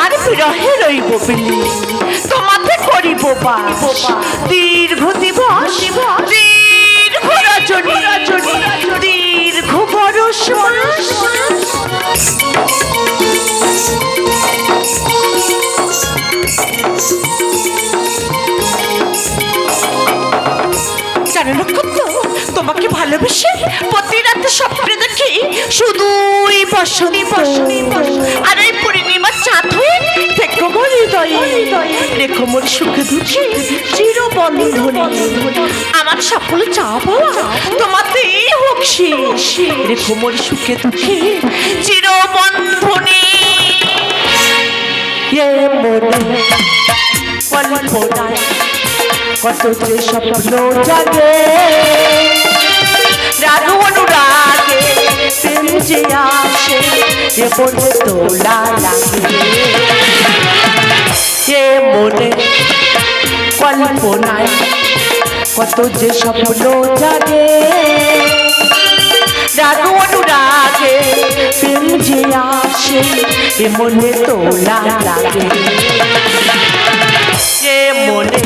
তোমার বিরহে রইব বিলি। তোমাতে করিব বাস দীর্ঘ দিবস, দীর্ঘ রজনী, দীর্ঘ নক্ষত্র তোমাকে ভালোবেসে প্রতি রাতে স্বপ্নে দেখি শুধুই বসনি বসনি আর এই পূর্ণিমার হয়ে দেখো মোর হৃদয়ে। মোর সুখে দুঃখে। চিরবন্ধনে। আমার সকল চা পাওয়া হোক শেষ। দেখো মোর সুখে দুঃখে। মনে কল্পনায় কত যে স্বপ্ন জাগে। রাগ অনুরাগে। প্রেম যে আসে, এ মনে তোলা লাগে এ মনে কল্পনায় কত যে স্বপ্ন জাগে, রাগ অনুরাগে প্রেম যে আসে, এ মনে তোলা লাগে এ মনে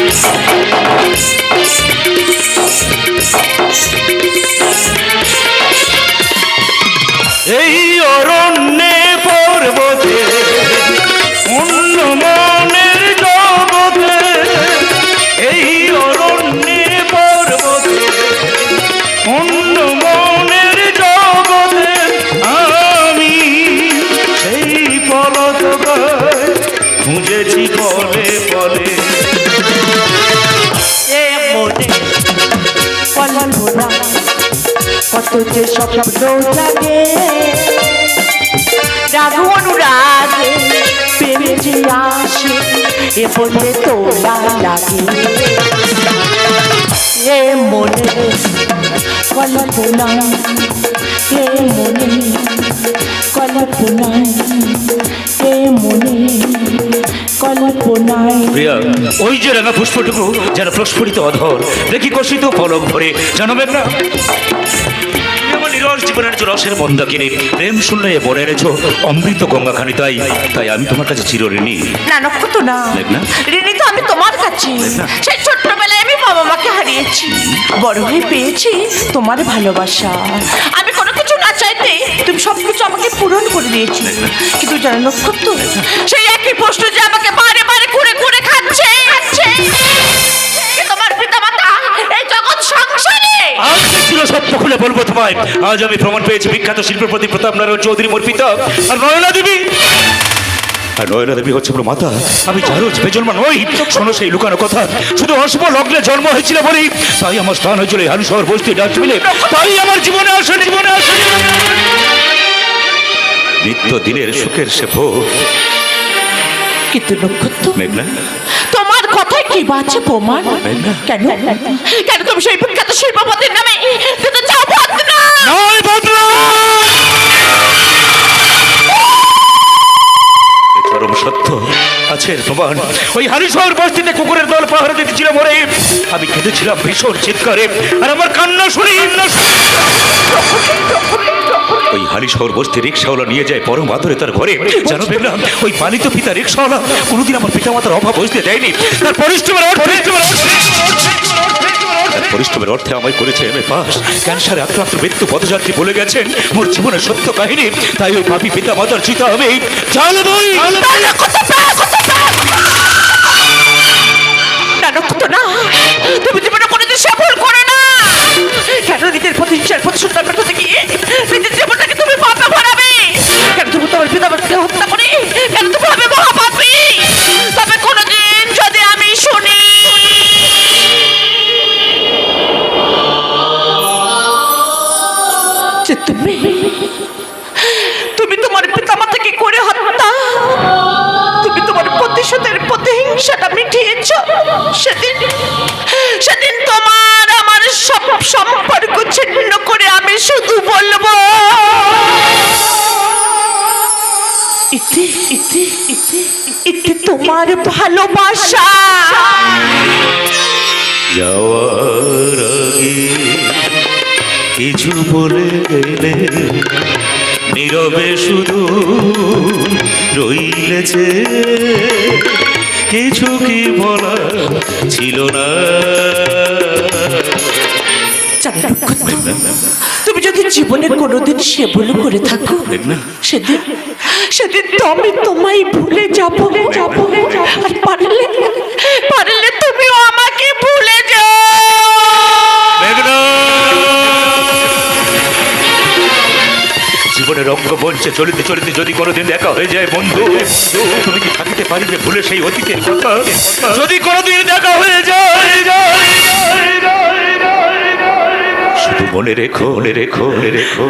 কল্পনা এই কত যে স্বপ্ন জাগে রাগ অনুরাগে, প্রেম যে আসে, এ বলে তোলা লাগে। এ মনে কল্পনা এ মনে কল্পনায় এ মনে প্রিয়া, ওই যে রাঙা পুষ্পটুকু যেন প্রস্ফুটিত অধর, দেখি কষিত পলক ভরে। জানবেন না আমার নিরস জীবনের প্রেম শুনলে বলে এনেছ অমৃত গঙ্গাখানি তাই তাই আমি তোমার কাছে চিরঋণী। না নক্ষত্র না। মেঘনা? ঋণী তো আমি তোমার কাছে। সেই ছোট্টবেলায় আমি বাবা মাকে হারিয়েছি। বড় হয়ে পেয়েছি তোমার ভালোবাসা। আমি কোনো কিছু না চাইতে তুমি সব কিছু আমাকে পূরণ করে দিয়েছি। কিন্তু জানো নক্ষত্র সেই একই প্রশ্ন যে আমাকে বারে বারে ঘুরে ঘুরে খাচ্ছে। সংসারে। আজ ছিল সত্য খুলে বলব তোমায়। আজ আমি প্রমাণ পেয়েছি বিখ্যাত শিল্পপতি প্রতাপ নারায়ণ চৌধুরী মোর পিতা আর নয়না দেবী। আর নয়না দেবী হচ্ছে আমার মাতা। আমি জারজ বেজন্মা নই। শোনো সেই লুকানো কথা। শুধু অশুভ লগ্নে জন্ম হয়েছিল বলেই তাই আমার স্থান হয়েছিল হানু শহর বস্তি ডাস্টবিলে তাই আমার জীবনে আসে জীবনে আসে নিত্য দিনের সুখের সে ভোগ। কিন্তু নক্ষত্র? মেঘনা তোমার কথায় কি বাঁচে প্রমাণ? কেন? কেন তুমি সেই বিখ্যাত শিল্পপতির নামে দিতে চাও ভদ্র নয় বদলা এ চরম সত্য। আছে প্রমাণ ওই হারিশহর বস্তিতে কুকুরের দল পাহারা দিতেছিল মরে। আমি কেঁদেছিলাম ভীষণ চিৎকারে। আর আমার কান্না শুনি ওই হালিশহর বস্তি রিক্সাওয়ালা নিয়ে যায় পরম আদরে তার ঘরে। জানো দেখলাম ওই পালিত পিতা রিক্সাওয়ালা কোনোদিন আমার পিতামাতার অভাব বুঝতে দেয়নি। তার পরিশ্রমের তার পরিশ্রমের অর্থে আমায় করেছে এম এ পাস। ক্যান্সারে আক্রান্ত মৃত্যু পদযাত্রী বলে গেছেন। মোর জীবনের সত্য কাহিনী, তাই ওই পাপি পিতা মাতার চিতা আমি তুমি জীবনে কোনোদিন সফল করো না কেন নিজের প্রতিহিংসার প্রতিশোধ নেবার করতে গিয়ে নিজের জীবনটাকে তুমি পাপে ভরাবে? কেন তুমি তোমার পিতা মাতাকে হত্যা করে? কেন তুমি যে তুমি তুমি তোমার পিতামাতাকে করে হত্যা। তুমি তোমার প্রতিশোধের প্রতিহিংসাটা মিটিয়েছ। সেদিন সেদিন তোমার আমার সব সম্পর্ক ছিন্ন করে আমি শুধু বলব। ইতি ইতি ইতি ইতি তোমার ভালোবাসা। যাওয়ার আগে কিছু বলে গেলে নীরবে শুধু রইলেছে কিছু কি বলা ছিল না। তুমি যদি জীবনে কোনোদিন সে বলে করে থাকো না সেদিন সেদিন তো আমি তোমায় ভুলে যাব। যাব। আর পারলে পারলে তুমিও আমাকে ভুলে যাও। জীবনের রঙ্গমঞ্চে চলিতে চলিতে যদি কোনোদিন দেখা হয়ে যায় বন্ধু তুমি কি থাকিতে পারিবে ভুলে সেই অতীতের কথা? যদি কোনোদিন দেখা হয়ে যায় শুধু মনে রেখো মনে রেখো মনে রেখো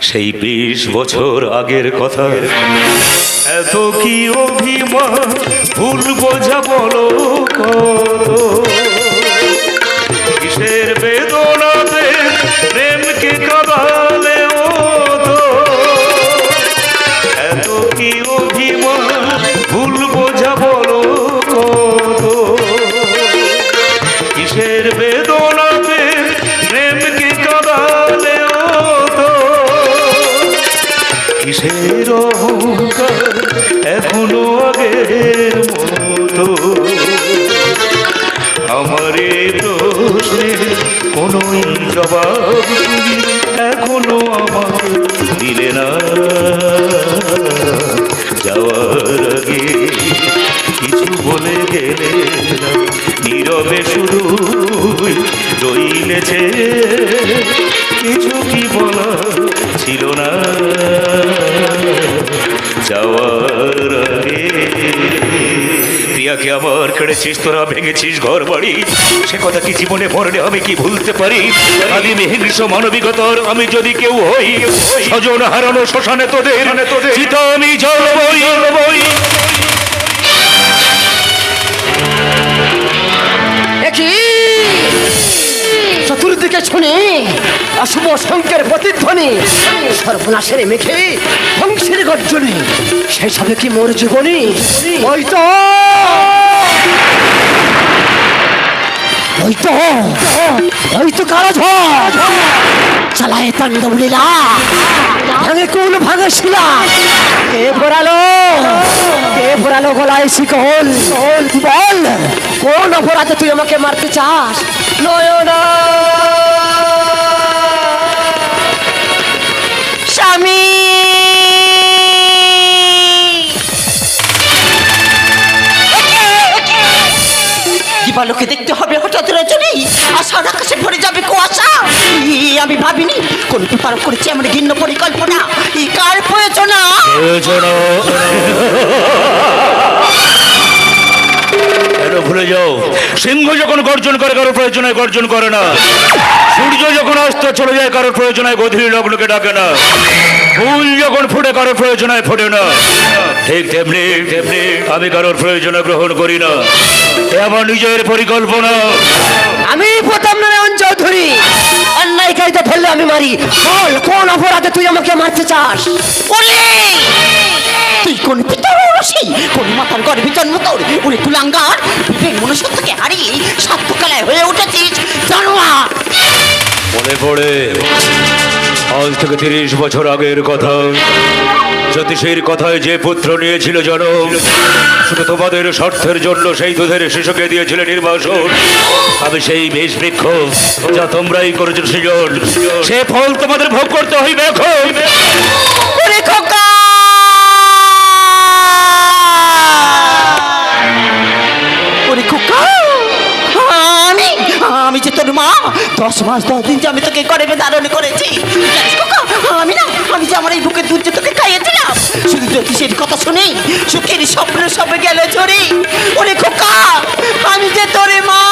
সেই বিশ বছর আগের কথা। এত কি অভিমান ভুল বোঝা বলো আগে কিছু বলে গেলে নীরবে শুধু রইলেছে। কিছু কি বলা ছিল না। যাওয়ার আগে। প্রিয়াকে কেড়েছিস তোরা ভেঙেছিস ঘর বাড়ি। সে কথা কি জীবনে মরণে আমি কি ভুলতে পারি? আমি হিংস্র মানবিকতার, আমি যদি কেউ হই, স্বজন হারানো শ্মশানে তোদের চিতা আমি জ্বলবই। জ্বলবই চতুর্দিকে শুনে। অশুভ শঙ্কের প্রতিধ্বনি। সর্বনাশের মেখে ধ্বংসের গর্জনে। সেই সবে কি মোর জীবনী? ওই তো। ওই তো। কালো চালায় তাণ্ডব লীলা। ভাঙে কোন ভাঙে শিলা। কে ভরালো? কে ভরালো গলায় বল, কোন অপরাধে তুই আমাকে মারতে চাস? নয়না। স্বামী। দিবালোকে দেখতে হবে হঠাৎ রজনী? আষাঢ় আকাশে ভরে যাবে কুয়াশা। আমি ভাবিনি কোন প্রতারক করেছে এমন ঘিন্ন পরিকল্পনা। ই, কার প্রয়োজনা? ভুলে যাও। সিংহ যখন গর্জন করে কারোর প্রয়োজনে গর্জন করে না। সূর্য যখন অস্ত চলে যায় কারোর প্রয়োজনে গধূলি লগ্নকে ডাকে না। ফুল যখন ফুটে কারোর প্রয়োজনে ফোটে না। ঠিক তেমনি তেমনি আমি কারোর প্রয়োজনে গ্রহণ করি না। এ আমার নিজের পরিকল্পনা। আমি প্রতাপ চৌধুরী অন্যায় কায়দা ধরলে আমি মারি। বল, কোন অপরাধে তুই আমাকে মারতে চাস? ওরে তুই কোন পিতর রসি কোন মাতার গর্ভে জন্ম তোর? ওরে কুলাঙ্গার? বিবেক মনুষ্যত্বকে হারিয়ে সাত্যকালায় হয়ে উঠেছিস, জানোয়ার। মনে পড়ে? আজ থেকে তিরিশ বছর আগের কথা। জ্যোতিষীর কথায় যে পুত্র নিয়েছিল জনম শুধু তোমাদের স্বার্থের জন্য সেই দুধের শিশুকে দিয়েছিল নির্বাসন। আমি সেই বেশ বৃক্ষ যা তোমরাই করেছ সৃজন। সে ফল তোমাদের ভোগ করতে হইবে এখন। আমি যে তোর মা, দশ মাস দশ দিন যে আমি তোকে করে ধারণ করেছি। আমি না, আমি যে আমার এই বুকের দুধ যে তোকে খাইয়েছিলাম শুধু জ্যোতিষের কথা শুনেই সুখের স্বপ্ন সবে গেল ঝরে। ওরে খোকা, আমি যে তোরে মা।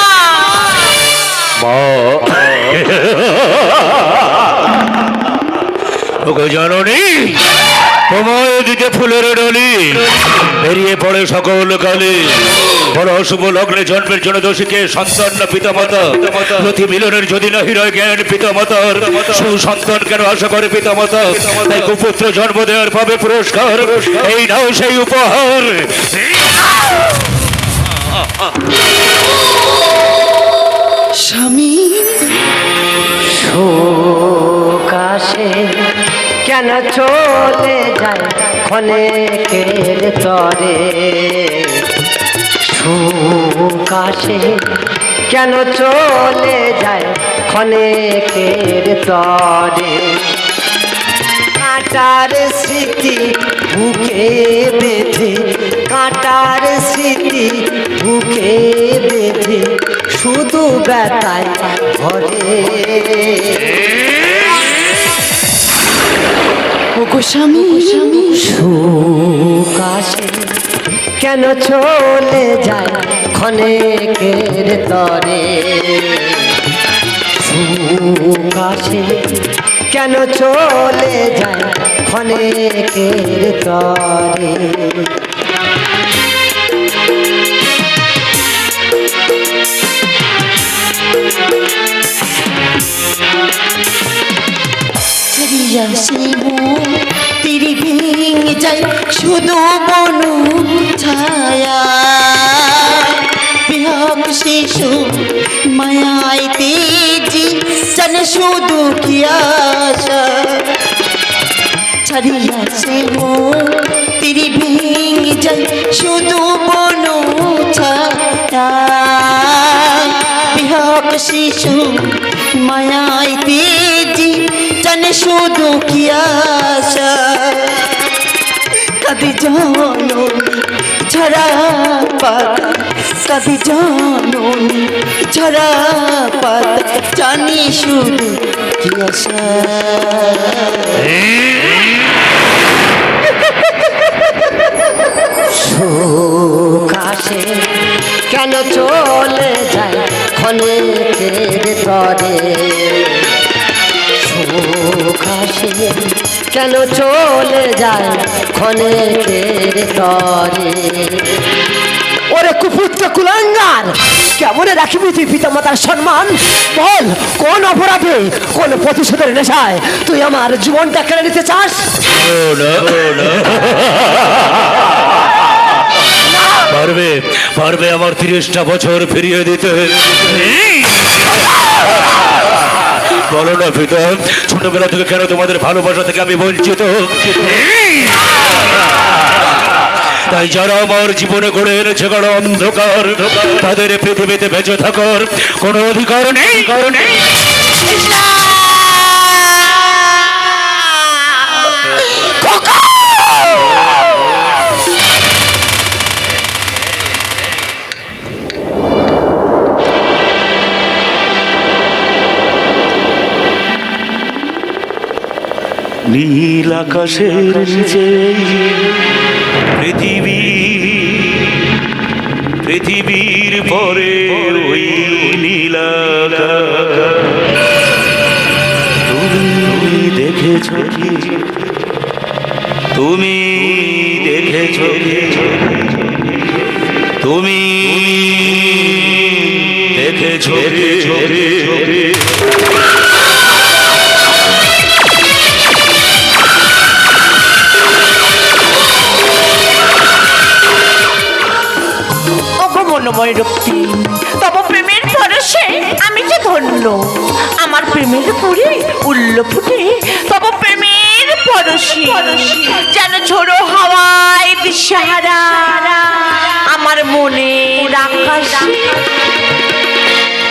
জননী তোমায় দিতে ফুলের ডলি। বেরিয়ে পড়ে সকল কালে। বড় অশুভ লগ্নে জন্মের জন্য দোষীকে সন্তান না পিতা মাতা প্রতি মিলনের যদি না হৃদয় জ্ঞান পিতা মাতার সুসন্তান কেন আশা করে পিতা মাতা তাই কুপুত্র জন্ম দেওয়ার পাবে পুরস্কার। এই নাও সেই উপহার। স্বামী কাশে কেন চলে যায় ক্ষণেকের তরে সুকাশে কেন চলে যায় ক্ষণেকের তরে কাঁটার স্মৃতি বুকে বেঁধে, কাঁটার স্মৃতি বুকে বেঁধে, শুধু ব্যথায় ভরে। ওগো স্বামী সুকাশে। কেন চলে যায় ক্ষণেকের তরে? সুকাশে কেন চলে যায় ক্ষণেকের তরে? সেই মন তিরি ভেঙে যায় শুধু বনু ছায়া। বিহক শিশু মায়ায় তেজি, জানে শুধু কি আশা। ছাড়িয়া মন তিরি ভেঙে যায় শুধু বনু ছায়া। বিহক শিশু মায়ায় তেজি শুধু কি আশা? কবি জানো ঝরা পাতা। কবি জানো ঝরা পাতা। জানি শুধু কি আশা। সুকাশে কেন চলে যায় ক্ষণেকের তরে কেন চলে যায় ক্ষণেকের তরে? ওরে কুপুত্র কুলাঙ্গার কেমন রাখিবি তুই পিতামাতার সম্মান? বল কোন অপরাধে কোন প্রতিশোধের নেশায় তুই আমার জীবনটা কেড়ে নিতে চাস? পারবে পারবে আমার তিরিশটা বছর ফিরিয়ে দিতে। বলো না পিতা ছোটবেলা থেকে কেন তোমাদের ভালোবাসা থেকে আমি বঞ্চিত? তাই যারা আমার জীবনে গড়ে এনেছে গড় অন্ধকার, তাদের পৃথিবীতে বেঁচে থাকার কোনো অধিকার নেই। কারণ নীল আকাশের নিচে। পৃথিবী, পৃথিবীর পরে ওই নীল। তুমি দেখেছ তুমি দেখেছ কি? তুমি দেখেছ কি? অগমনময় রক্তি তব প্রেমের পরশে আমি যে ধন্য আমার প্রেমের পুরে উল্ল ফুটে। তব প্রেমের পরশে যেন ঝোড়ো হাওয়ায় দিশাহারা আমার মনে আকাশ।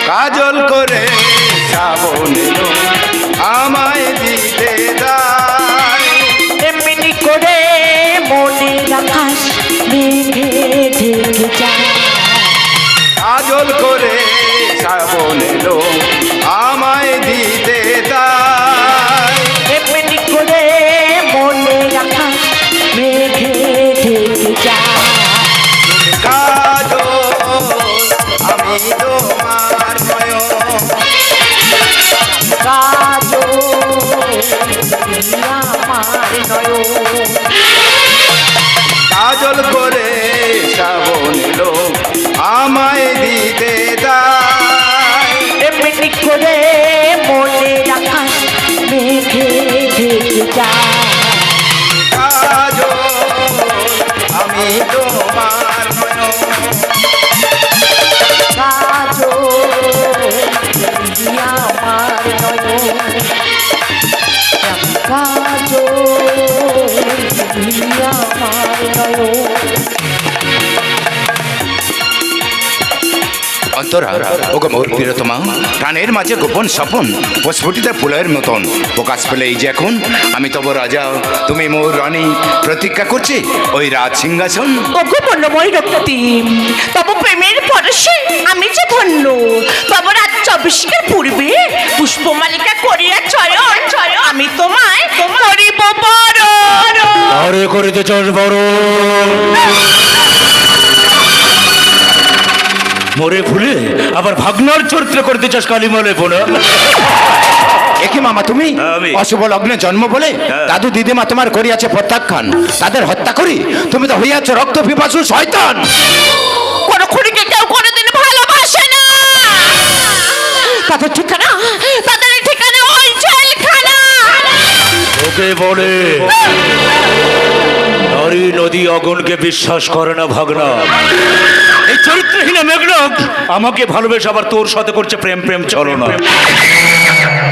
কাজল করে শ্রাবণ আমায় দিতে দায় এমনি করে মনে আকাশ মেঘে ঢেকে যায়। শ্রাবণ এলো আমায় দিতে এমনি করে মনে আকাশ মেঘে ঢেকে যায় কাজল আমি তোমার কাজো দিতে ঢেকে অন্তরা ওগো মোর প্রিয়তমা প্রাণের মাঝে গোপন স্বপন প্রস্ফুটিত ফুলের মতন। প্রকাশ পেলে এই যে এখন আমি তব রাজা তুমি মোর রানী। প্রতীক্ষা করছি ওই রাজ সিংহাসন। ওগো বর্ণময় রক্তিম তব প্রেমের পরশে আমি যে ধন্য। তব রাত চব্বিশের পূর্বে পুষ্পমালিকা করিয়া চয়ন চয়ন আমি তোমায় করিব বড় আরে করিতে চাস বড় মরে ভুলে আবার ভাগনার চরিত্র করতে চাস কালিমালে বোনা একে মামা তুমি? অশুভ লগ্নে জন্ম বলে হ্যাঁ। দাদু দিদিমা তোমার করিয়াছে প্রত্যাখ্যান। তাদের হত্যা করি তুমি তো হইয়াছ রক্ত পিপাসু শয়তান। কোন খুনিকে কেউ কোনোদিন ভালোবাসে না। তাদের ঠিকানা তাদের ঠিকানা ওই জেলখানা। ওকে বলে। নারী নদী অগুনকে বিশ্বাস করে না ভাগনা। এই চরিত্রহীন মেঘনাক আমাকে ভালোবেসে আবার তোর সাথে করছে প্রেম প্রেম চলো না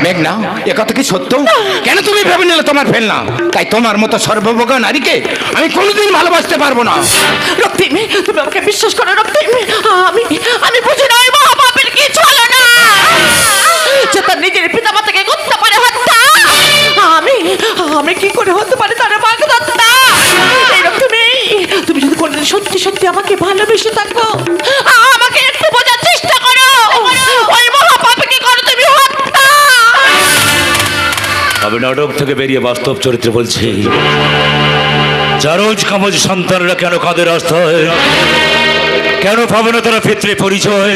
মেঘনা এ কথা কি সত্য? কেন তুমি ভেবে নিলে তোমার ফেল না তাই তোমার মতো সর্বভোগা নারীকে আমি কোনোদিন ভালোবাসতে পারব না। রক্তিম তুমি আমাকে বিশ্বাস করো রক্তিম। আমি নাটক থেকে বেরিয়ে বাস্তব চরিত্র বলছি চারজ কামজ সন্তানরা কেন কাঁদে রাস্তায়? কেন পাবে না তারা ফিতরে পরিচয়?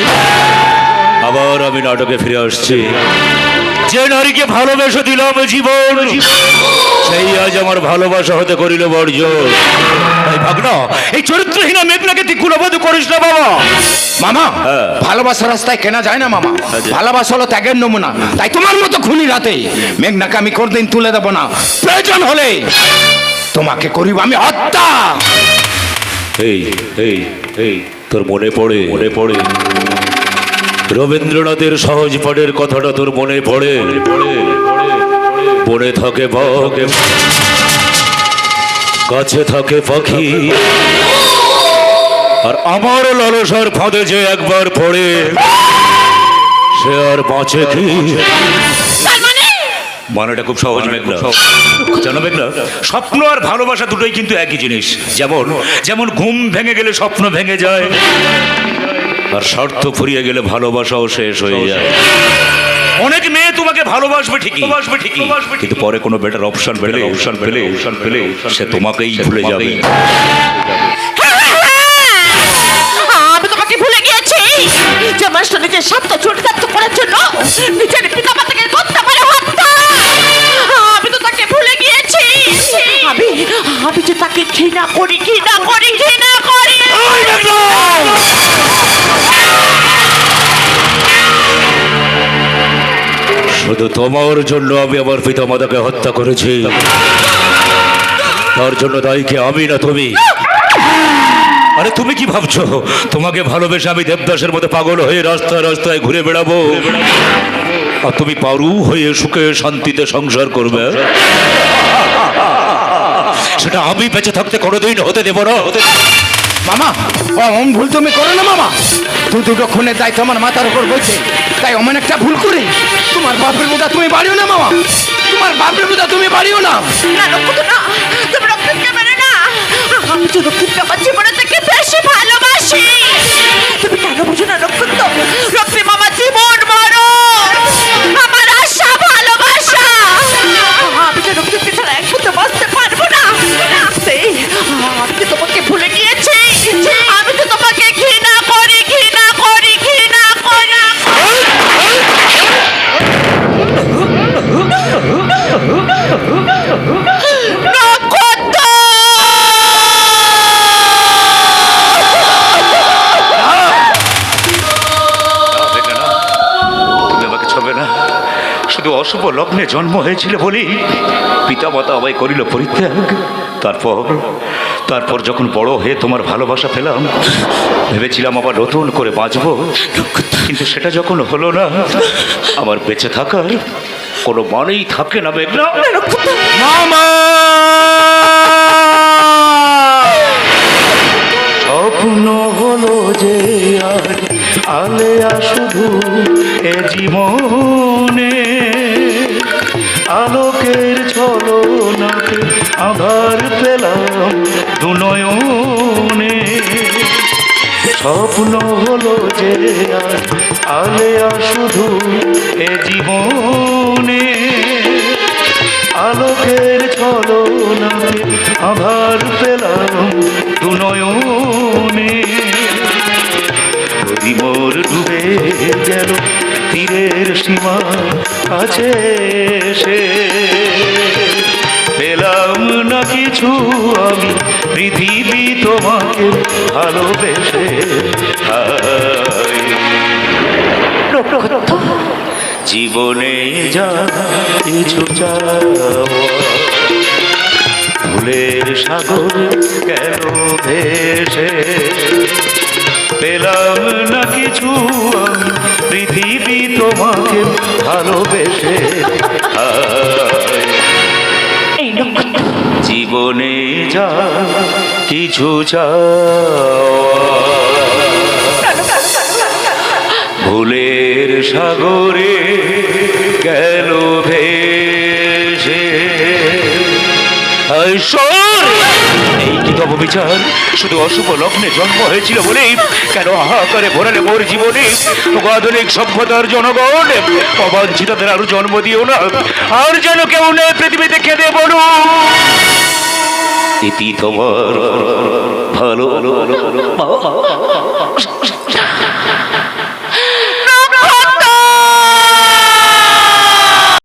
আবার আমি নাটকে ফিরে আসছি। যে নারীকে ভালোবেসে দিলাম জীবন সেই আজ আমার ভালোবাসা হতে করিল বর্জন। তাই ভাবনা এই চরিত্রহীন মেঘনাকে তুই কুলবোধ করিস না বাবা। মামা হ্যাঁ। ভালোবাসার রাস্তায় কেনা যায় না মামা। আচ্ছা। ভালোবাসা হলো ত্যাগের নমুনা। তাই তোমার মতো খুনি রাতে মেঘনাকে আমি কোনদিন তুলে দেবো না। প্রয়োজন হলে তোমাকে করিব আমি হত্যা। এই এই এই তোর মনে পড়ে? মনে পড়ে। রবীন্দ্রনাথের সহজ পাঠের কথাটা তোর মনে পড়ে? পড়ে থাকে বকে। কাছে থাকে পাখি। আর আমার লালসার ফাঁদে যে একবার পড়ে সে আর বাঁচে কি? মানে মানেটা খুব সহজ। মেঘনা জানো মেঘনা স্বপ্ন আর ভালোবাসা দুটোই কিন্তু একই জিনিস। যেমন যেমন ঘুম ভেঙে গেলে স্বপ্ন ভেঙে যায় আর স্বার্থ ফুরিয়ে গেলে ভালোবাসাও শেষ হয়ে যায়। অনেক মেয়ে তোমাকে ভালোবাসবে ঠিকই। ভালোবাসবে ঠিকই। কিন্তু পরে কোনো বেটার অপশন পেলে অপশন পেলে অপশন পেলে সে তোমাকেই ভুলে যাবে। আমি তোমাকে ভুলে গিয়েছি। যে মাস্টার নিজের স্বার্থ চরিতার্থ করার জন্য নিজের পিতা আমি আমি যে তাকে ঘৃণা করি ঘৃণা করি ঘৃণা করি। শুধু তোমার জন্য আমি আমার পিতা মাতাকে হত্যা করেছি। তার জন্য দায়ীকে আমি না তুমি? আরে তুমি কি ভাবছ? তোমাকে ভালোবেসে আমি দেবদাসের মতো পাগল হয়ে রাস্তায় রাস্তায় ঘুরে বেড়াবো? আর তুমি পারু হয়ে সুখে শান্তিতে সংসার করবে? সেটা আমি বেঁচে থাকতে কোনোদিন হতে দেবো না হতে মামা অমন ভুল তুমি করো না মামা। দু দুটো খুনের দায়িত্ব আমার মাথার উপর বলছে তাই অমন একটা ভুল করি। তোমার বাপের বোধা তুমি বাড়িও না মামা। তোমার বাপের বোধা তুমি বাড়িও না। না রক্ত না। তুমি না। আমি তো রক্তিমকে আমার জীবনের থেকে বেশি ভালোবাসি। তুমি কেন বুঝো না রক্তিম রক্তিম লগ্নে জন্ম হয়েছিল বলেই পিতামাতা আমায় করিল পরিত্যাগ। তারপর তারপর যখন বড় হয়ে তোমার ভালোবাসা পেলাম, ভেবেছিলাম আবার নতুন করে বাঁচবো। কিন্তু সেটা যখন হলো না, আমার বেঁচে থাকার কোনো মানেই থাকে না স্বপ্ন হলো যে আলেয়া শুধু এ জীবনে আলোকের ছলনাতে আধার পেলাম দুনয়নে স্বপ্ন হলো যে আলেয়া শুধু এ জীবনে। আলোকের ছলনাতে আধার পেলাম দুনয়নে আছে সে। পেলাম না কিছু আমি পৃথিবী তোমাকে ভালোবেসে জীবনে যা কিছু ফুলের সাগর কেন ভেসে? পেলাম না কিছু আমি পৃথিবী তোমাকে ভালোবেসে জীবনে যা কিছু ভুলের সাগরে গেল ভেসে! এই কি তব শুধু অশুভ লগ্নে জন্ম হয়েছিল বলেই কেন হাহাকারে ভরালে মোর জীবনে আধুনিক সভ্যতার জনগণ অবাঞ্ছিতদের আরও জন্ম দিও না আর যেন কেউ নেই পৃথিবীতে কেঁদে বলো তোমার ভালো